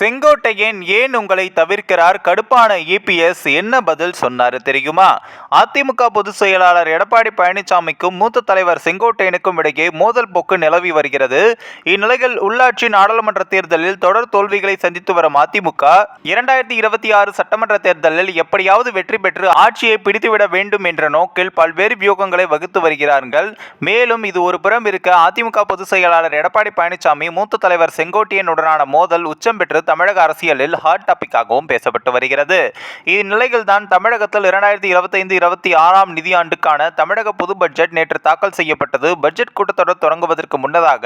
செங்கோட்டையன் ஏன் உங்களை தவிர்க்கிறார்? கடுப்பான இபிஎஸ் என்ன பதில் சொன்னார் தெரியுமா? அதிமுக பொதுச் செயலாளர் எடப்பாடி பழனிசாமிக்கும் மூத்த தலைவர் செங்கோட்டையனுக்கும் இடையே மோதல் போக்கு நிலவி வருகிறது. இந்நிலையில் உள்ளாட்சி நாடாளுமன்ற தேர்தலில் தொடர் தோல்விகளை சந்தித்து வரும் அதிமுக இரண்டாயிரத்தி இருபத்தி ஆறு சட்டமன்ற தேர்தலில் எப்படியாவது வெற்றி பெற்று ஆட்சியை பிடித்துவிட வேண்டும் என்ற நோக்கில் பல்வேறு வியூகங்களை வகுத்து வருகிறார்கள். மேலும் இது ஒரு புறம் இருக்க அதிமுக பொதுச் செயலாளர் எடப்பாடி பழனிசாமி மூத்த தலைவர் செங்கோட்டையனுடனான மோதல் உச்சம் பெற்று தமிழக அரசியலில் ஹாட் டாபிக்காகவும் பேசப்பட்டு வருகிறது. இந்நிலையில் தான் தமிழகத்தில் இரண்டாயிரத்தி இருபத்தைந்து இருபத்தி ஆறாம் நிதியாண்டுக்கான தமிழக பொது பட்ஜெட் நேற்று தாக்கல் செய்யப்பட்டது. பட்ஜெட் கூட்டத்தொடர் தொடங்குவதற்கு முன்னதாக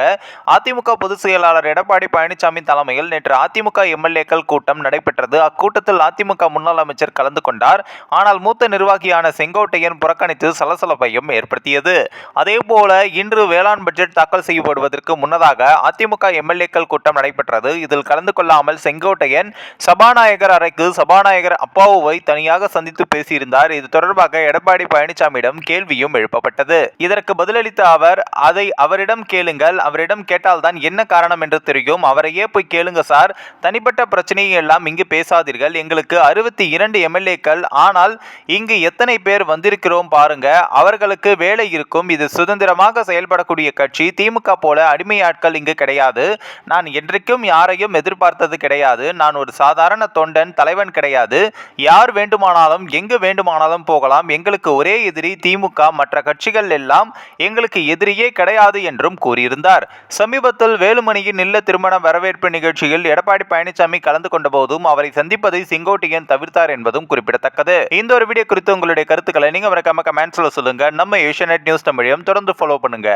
அதிமுக பொதுச் செயலாளர் எடப்பாடி பழனிசாமி தலைமையில் நேற்று அதிமுக எம்எல்ஏக்கள் கூட்டம் நடைபெற்றது. அக்கூட்டத்தில் அதிமுக முன்னாள் அமைச்சர் கலந்து கொண்டார். ஆனால் மூத்த நிர்வாகியான செங்கோட்டையன் புறக்கணித்து சலசலப்பையும் ஏற்படுத்தியது. அதேபோல இன்று வேளாண் பட்ஜெட் தாக்கல் செய்யப்படுவதற்கு முன்னதாக அதிமுக எம்எல்ஏக்கள் கூட்டம் நடைபெற்றது. இதில் கலந்து கொள்ளாமல் செங்கோட்டையன் சபாநாயகர் அறைக்கு சபாநாயகர் அப்பாவுவை தனியாக சந்தித்து பேசியிருந்தார். இது தொடர்பாக எடப்பாடி பழனிசாமியிடம் கேள்வியும் எழுப்பப்பட்டது. இதற்கு பதிலளித்த அவர் அதை அவரிடம் கேளுங்கள். அவரிடம் கேட்டால்தான் என்ன காரணம் என்று தெரியும். அவரையே போய் கேளுங்க சார். தனிப்பட்ட பிரச்சனையை எல்லாம் இங்கு பேசாதீர்கள். எங்களுக்கு அறுபத்தி இரண்டு எம்எல்ஏக்கள். ஆனால் இங்கு எத்தனை பேர் வந்திருக்கிறோம் பாருங்க. அவர்களுக்கு வேலை இருக்கும். இது சுதந்திரமாக செயல்படக்கூடிய கட்சி. திமுக போல அடிமை ஆட்கள் இங்கு கிடையாது. நான் என்றைக்கும் யாரையும் எதிர்பார்த்தது கிடையாது. நான் ஒரு சாதாரண தொண்டன் தலைவன் கிடையாது. யார் வேண்டுமானாலும் எங்கு வேண்டுமானாலும் போகலாம். எங்களுக்கு ஒரே எதிரி திமுக மற்ற கட்சிகள் எல்லாம் எங்களுக்கு எதிரியே கிடையாது என்றும் கூறியிருந்தார். சமீபத்தில் வேலுமணியின் இல்ல திருமண வரவேற்பு நிகழ்ச்சியில் எடப்பாடி பழனிசாமி கலந்து கொண்ட போதும் அவரை சந்திப்பதை செங்கோட்டையன் தவிர்த்தார் என்பதும் குறிப்பிடத்தக்கது. இந்த ஒரு வீடியோ குறித்து உங்களுடைய கருத்துக்களை நீங்க மறக்காம கமெண்ட்ஸ்ல சொல்லுங்க. நம்ம ஏஷியநெட் நியூஸ் தமிழையும் தொடர்ந்து ஃபாலோ பண்ணுங்க.